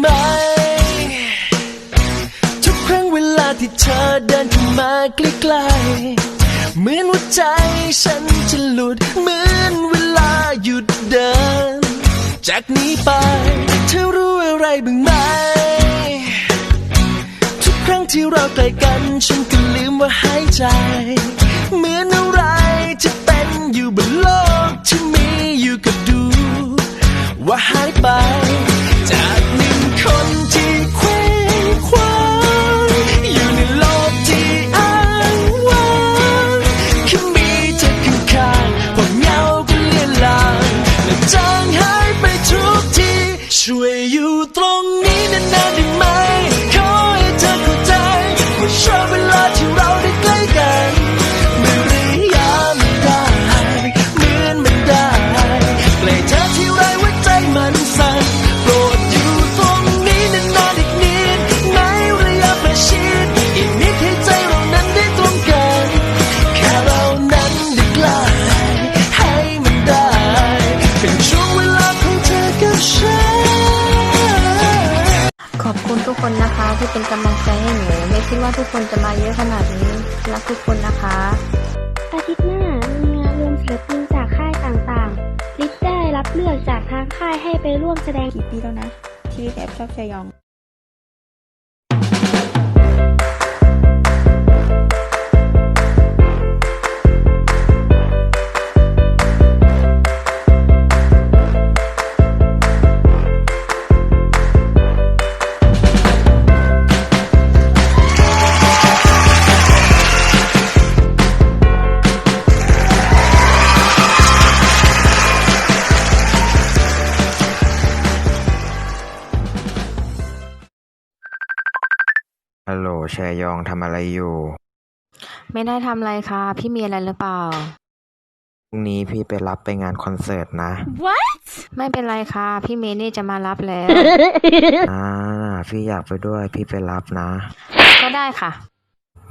ไหม ทุกครั้งเวลาที่เธอเดินเข้ามาใกล้ๆเหมือนหัวใจฉันจะหลุด เหมือนเวลาหยุดเดิน จากนี้ไป เธอรู้อะไรบ้างไหม ทุกครั้งที่เราใกล้กันฉันก็ลืมว่าหายใจ อบคุณทุกคนนะคะที่เป็นกำลังใจให้หนู ไม่คิดว่าทุกคนจะมาเยอะขนาดนี้รักทุกคนนะคะ อาทิตย์หน้ามีงานรวมศิลปินจากค่ายต่างๆลิศได้รับเลือกจากทางค่ายให้ไปร่วมแสดงกี่ปีแล้วนะที่แอบชอบชายอง ฮัลโหลแชยองทำอะไรอยู่ ไม่ได้ทำอะไรค่ะ พี่มีอะไรหรือเปล่า พรุ่งนี้พี่ไปรับไปงานคอนเสิร์ตนะไม่เป็นไรค่ะ พี่เมย์นี่จะมารับแล้ว อ่า พี่อยากไปด้วยพี่ไปรับนะ ก็ได้ค่ะ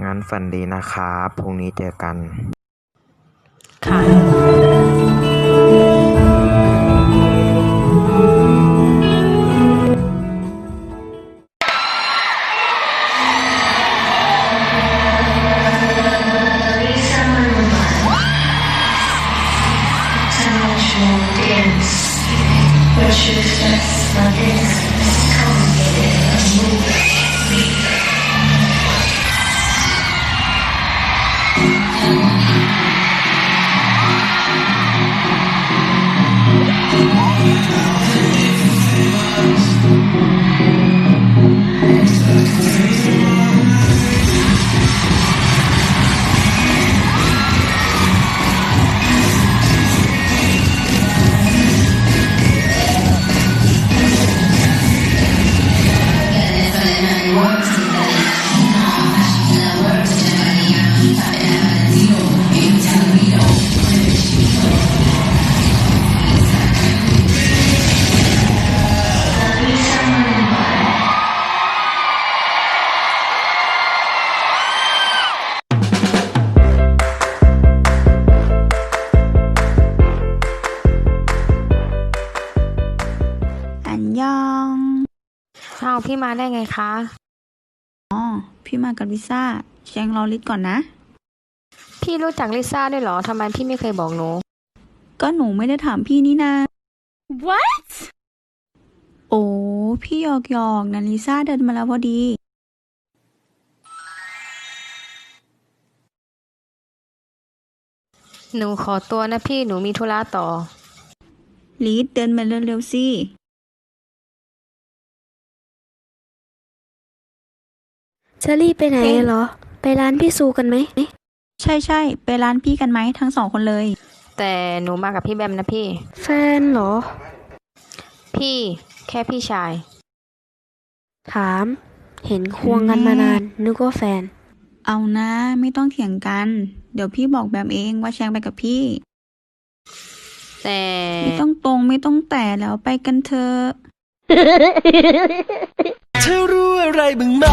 งั้นฝันดีนะครับพรุ่งนี้เจอกัน ค่ะ อันยองเอา พี่มาได้ไงคะ อ๋อ พี่มากับลิซ่าแชงรอลิศก่อนนะ พี่รู้จักลิซ่าด้วยเหรอทำไมพี่ไม่เคยบอกหนู ก็หนูไม่ได้ถามพี่นี่นา What โอ้ พี่หยอกหยอกๆนะลิซ่าเดินมาแล้วพอดี หนูขอตัวนะพี่หนูมีธุระต่อ ลิศเดินมาเร็วๆสิ จะรีบไปไหนเหรอ ไปร้านพี่ซูกันไหม ใช่ใช่ๆไปร้านพี่กันไหมทั้งสองคนเลย แต่หนูมากับพี่แบมนะพี่ แฟนเหรอ พี่แค่พี่ชาย ถาม เห็นควงกันมานาน นึกว่าแฟน เอานะไม่ต้องเถียงกัน เดี๋ยวพี่บอกแบมเองว่าแชงไปกับพี่ แต่ไม่ต้องตรงไม่ต้องแต่แล้วไปกันเถอะ เธอรู้อะไรบ้างไหม